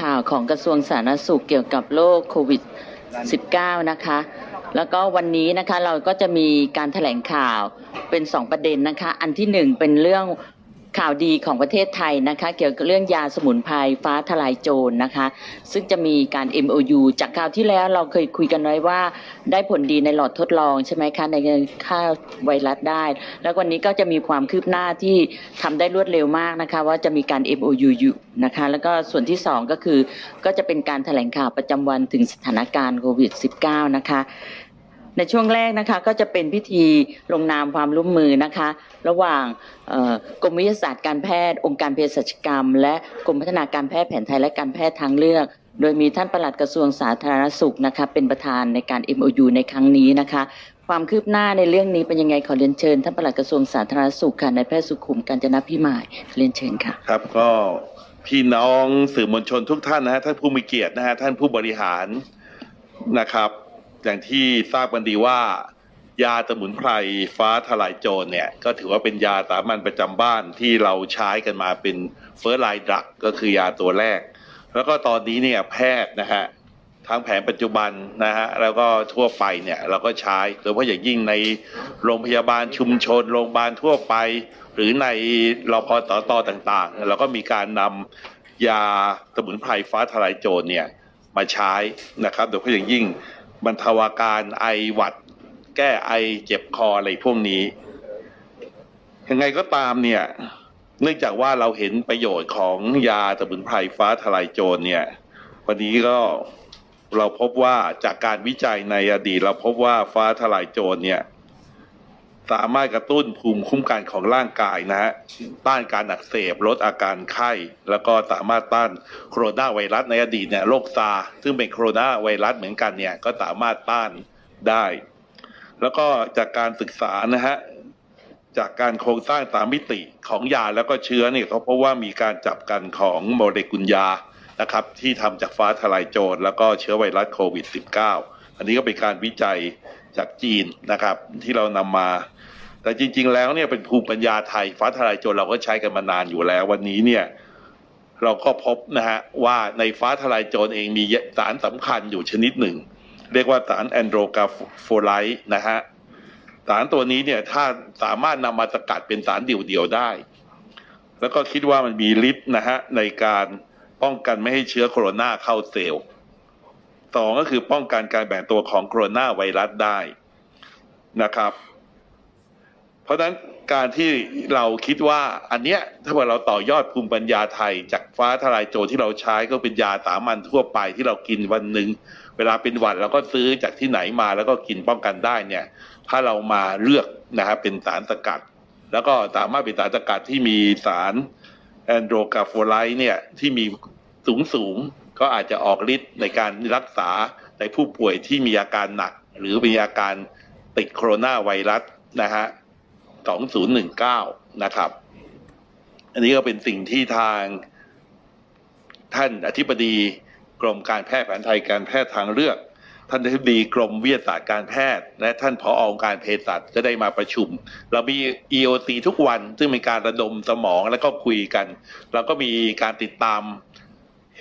ข่าวของกระทรวงสาธารณสุขเกี่ยวกับโรคโควิด -19 นะคะ แล้วก็วันนี้นะคะเราก็จะมีการแถลงข่าวเป็น 2 ประเด็นนะคะ อันที่หนึ่งเป็นเรื่อง ข่าวดีของประเทศไทยนะคะ เกี่ยวกับเรื่องยาสมุนไพรฟ้าทลายโจรนะคะ ซึ่งจะมีการ MOU จากคราวที่แล้วเราเคยคุยกันไว้ว่า ได้ผลดีในหลอดทดลองใช่ไหมคะในการฆ่าไวรัสได้ แล้ววันนี้ก็จะมีความคืบหน้าที่ทำได้รวดเร็วมากนะคะ ว่าจะมีการ MOU อยู่นะคะ แล้วก็ส่วนที่สองก็คือก็จะเป็นการแถลงข่าวประจำวันถึงสถานการณ์โควิด -19 นะคะ ในช่วงแรกนะคะก็จะเป็นพิธีลงนามความร่วมมือนะคะ ระหว่างกรมวิทยาศาสตร์การแพทย์ องค์การเภสัชกรรม และกรมพัฒนาการแพทย์แผนไทยและการแพทย์ทางเลือก โดยมีท่านปลัดกระทรวงสาธารณสุขนะคะเป็นประธานในการ MOU ในครั้งนี้นะคะ ความคืบหน้าในเรื่องนี้เป็นยังไงขอเรียนเชิญ ท่านปลัดกระทรวงสาธารณสุขค่ะนายแพทย์สุขุมกาญจนพิมายเรียนเชิญค่ะครับก็พี่น้องสื่อมวลชนทุกท่านนะฮะท่านผู้มีเกียรตินะฮะท่านผู้บริหารนะครับ อย่างที่ทราบกันดีว่า ยาสมุนไพรฟ้าทลายโจรเนี่ย ก็ถือว่าเป็นยาสามัญประจำบ้านที่เราใช้กันมาเป็นเฟิร์ไลน์ดรักก็คือยาตัวแรก แล้วก็ตอนนี้เนี่ยแพทย์นะฮะทั้งแผนปัจจุบันนะฮะแล้วก็ทั่วไปเนี่ยเราก็ใช้โดยเฉพาะอย่างยิ่งในโรงพยาบาลชุมชน โรงพยาบาลทั่วไป หรือในรพตตต่างๆ เราก็มีการนำยาสมุนไพรฟ้าทลายโจรเนี่ยมาใช้นะครับ โดยเฉพาะอย่างยิ่ง บรรเทาอาการไอหวัด แก้ไอเจ็บคออะไรพวกนี้ ยังไงก็ตามเนี่ย เนื่องจากว่าเราเห็นประโยชน์ของยาสมุนไพรฟ้าทลายโจรเนี่ย วันนี้ก็เราพบว่าจากการวิจัยในอดีตเราพบว่าฟ้าทลายโจรเนี่ย สามารถกระตุ้นภูมิคุ้มกันของร่างกายนะฮะต้านการอักเสบลดอาการไข้ แล้วก็สามารถต้านโคโรนาไวรัสในอดีตเนี่ยโรคซาซึ่งเป็นโคโรนาไวรัสเหมือนกันเนี่ยก็สามารถต้านได้ แล้วก็จากการศึกษานะฮะจากการโครงสร้างสามมิติของยาแล้วก็เชื้อเนี่ยเขาพบว่ามีการจับกันของโมเลกุลยานะครับ ที่ทำจากฟ้าทลายโจรแล้วก็เชื้อไวรัสโควิด -19 อันนี้ก็เป็นการวิจัย จากจีนนะครับที่เรานำมา แต่จริง ๆ แล้วเนี่ยเป็นภูมิปัญญาไทยฟ้าทลายโจรเราก็ใช้กันมานานอยู่แล้ว วันนี้เนี่ยเราก็พบนะฮะว่าในฟ้าทลายโจรเองมีสารสำคัญอยู่ชนิดหนึ่ง เรียกว่าสารแอนโดรกาโฟไลต์นะฮะสารตัวนี้เนี่ยถ้าสามารถนำมาสกัดเป็นสารเดี่ยวๆได้ แล้วก็คิดว่ามันมีฤทธิ์นะฮะในการป้องกันไม่ให้เชื้อโคโรนาเข้าเซลล์ สองก็คือป้องกันการแบ่งตัวของโคโรนาไวรัสได้นะครับ เพราะฉะนั้นการที่เราคิดว่าอันเนี้ยถ้าว่าเราต่อยอดภูมิปัญญาไทย จากฟ้าทลายโจรที่เราใช้ก็เป็นยาสามัญทั่วไปที่เรากินวันหนึ่งเวลาเป็นหวัดเราก็ซื้อจากที่ไหนมาแล้วก็กินป้องกันได้เนี่ย ถ้าเรามาเลือกนะครับเป็นสารสกัด แล้วก็สามารถเป็นสารสกัดที่มีสารแอนโดรกาโฟไลต์เนี่ยที่มีสูงสูง ก็อาจจะออกฤทธิ์ในการรักษาในผู้ป่วยที่มีอาการหนัก หรือมีอาการติดโคโรนาไวรัสนะฮะ 2019 นะครับ อันนี้ก็เป็นสิ่งที่ทางท่านอธิบดีกรมการแพทย์แผนไทยการแพทย์ทางเลือก ท่านอธิบดีกรมวิทยาศาสตร์การแพทย์ และท่านผอองค์การเภสัชจะได้มาประชุม เรามี EOC ทุกวันซึ่งเป็นการระดมสมองแล้วก็คุยกัน เราก็มีการติดตาม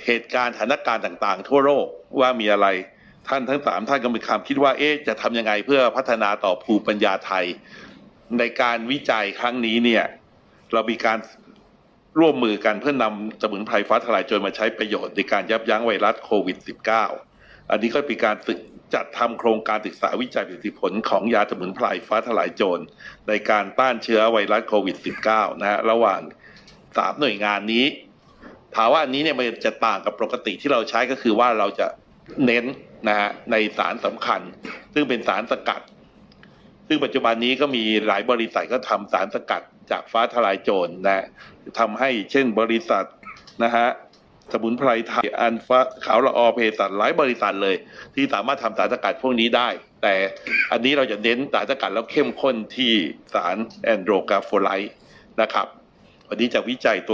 เหตุการณ์สถานการณ์ต่างๆ ทั่วโลกว่ามีอะไรท่านทั้งสามท่านก็มีความคิดว่าเอ๊ะจะทำยังไงเพื่อพัฒนาต่อภูมิปัญญาไทย ในการวิจัยครั้งนี้เนี่ยเรามีการร่วมมือกันเพื่อนำสมุนไพรฟ้าทลายโจรมาใช้ประโยชน์ในการยับยั้งไวรัสโควิด -19 อันนี้ก็เป็นการจัดทำโครงการศึกษาวิจัยประสิทธิผลของยาสมุนไพรฟ้าทลายโจรในการต้านเชื้อไวรัสโควิด -19 นะฮะระหว่างสามหน่วยงานนี้ ถาว่าอันนี้เนี่ยมันจะต่างกับปกติที่เราใช้ก็คือว่าเราจะเน้นนะฮะในสารสำคัญ ซึ่งเป็นสารสกัด ซึ่งปัจจุบันนี้ก็มีหลายบริษัทก็ทำสารสกัดจากฟ้าทลายโจรนะทำให้เช่นบริษัทนะฮะสมุนไพรไทยอันฟ้าขาวละออเภสัชหลายบริษัทเลย ที่สามารถทำสารสกัดพวกนี้ได้ แต่อันนี้เราจะเน้นสารสกัดแล้วเข้มข้นที่สารแอนโดรกาโฟไลต์นะครับวันนี้จะวิจัยตัว